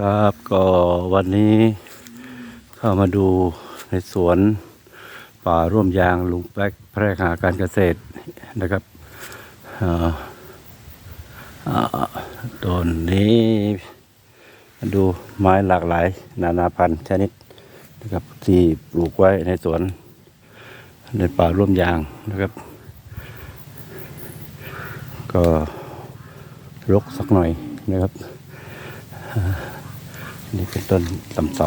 ครับก็วันนี้เข้ามาดูในสวนป่าร่วมยางลุงแป๊กแพร่หาการเกษตรนะครับต้นนี้ดูไม้หลากหลาย นานาพันธุ์ชนิดนะครับที่ปลูกไว้ในสวน ในป่าร่วมยางนะครับ ก็รกสักหน่อยนะครับ นี่เป็นต้นตำเสา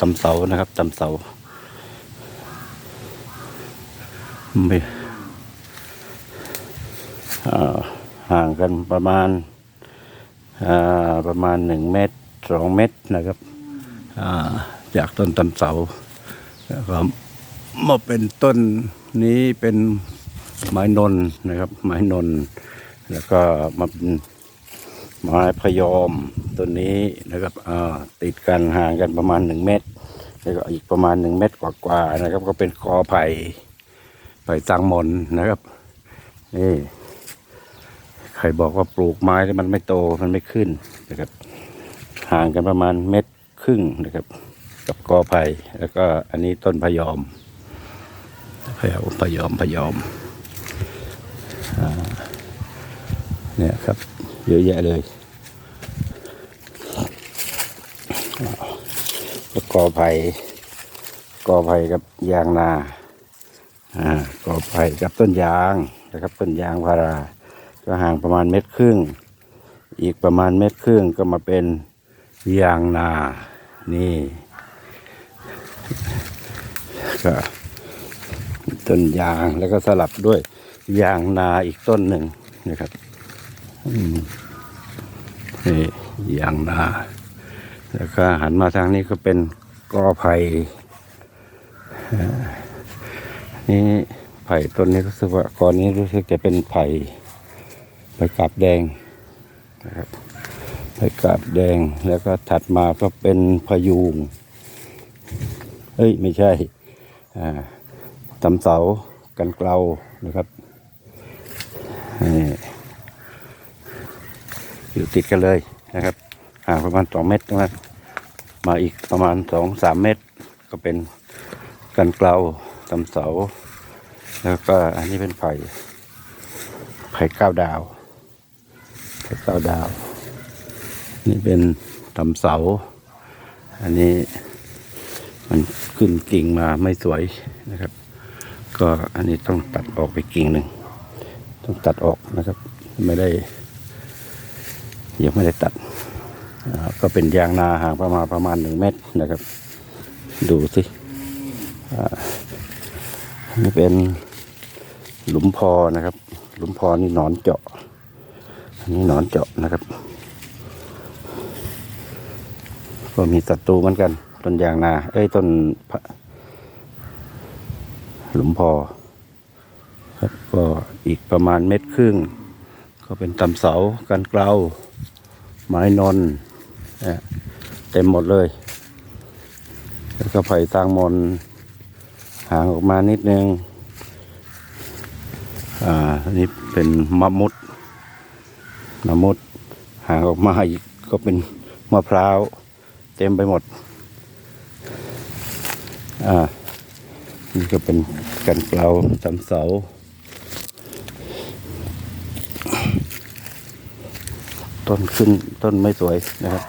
ตำเสานะครับตำเสาไม่ห่างกันประมาณประมาณหนึ่งเมตรสองเมตรนะครับจากต้นตำเสาแล้วก็มาเป็นต้นนี้เป็นไม้นนนะครับ ไม้นน แล้วก็มาเป็น ไม้พยอมตัวนี้นะครับติดกันห่างกันประมาณหนึ่งเมตร แล้วก็อีกประมาณหนึ่งเมตรกว่าๆนะครับ ก็เป็นกอไผ่ไผ่ตังมนนะครับนี่ใครบอกว่าปลูกไม้แล้วมันไม่โตมันไม่ขึ้นนะครับ ห่างกันประมาณเม็ดครึ่งนะครับ กับกอไผ่แล้วก็อันนี้ต้นพยอมพยอมพยอมพยอมอเนี่ยครับ เยอะแยะเลยก็กอไผ่กอไผ่กับยางนาอ่ากอไผ่กับต้นยางนะครับต้นยางพารา ก็ห่างประมาณเม็ดครึ่ง อีกประมาณเม็ดครึ่งก็มาเป็นยางนานี่ก็ต้นยางแล้วก็สลับด้วยยางนาอีกต้นหนึ่งนะครับ นี่ยางนาแล้วก็หันมาทางนี้ก็เป็นกอไผ่นี่ไผ่ต้นนี้รู้สึกว่าก่อนนี้รู้สึกจะเป็นไผ่ไผ่กาบแดงนะครับไผ่กาบแดงแล้วก็ถัดมาก็เป็นพยูงเฮ้ยไม่ใช่อ่าตำเสากันเกลานะครับนี่ อยู่ติดกันเลยนะครับห่างประมาณสองเมตรนะครับมาอีกประมาณสองสามเมตร ก็เป็นกันเกลาตำเสา แล้วก็อันนี้เป็นไผ่ไผ่ก้าวดาวไผ่ก้าวดาว นี่เป็นตำเสา อันนี้มันขึ้นกิ่งมาไม่สวยนะครับ ก็อันนี้ต้องตัดออกไปกิ่งหนึ่ง ต้องตัดออกนะครับ ไม่ได้ ยังไม่ได้ตัดก็เป็นยางนาห่างประมาณประมาณหนึ่งเมตรนะครับ ดูสิอ่านี่เป็นหลุมพอนะครับ หลุมพอนี่หนอนเจาะอันนี้หนอนเจาะนะครับ ก็มีศัตรูเหมือนกัน ต้นยางนา เอ้ยต้นหลุมพอครับก็อีกประมาณเม็ดครึ่ง ก็เป็นตำเสากันเกลา ไม้นนนเต็มหมดเลย แล้วก็ไผ่สร้างมนห่างออกมานิดนึง อ่านนี้เป็นมะมุดมะมุดห่างออกมาอีกก็เป็นมะพร้าว เต็มไปหมด อ่า นี่ก็เป็นกันเกลาตำเสา ต้นขึ้นต้นไม่สวยนะครับ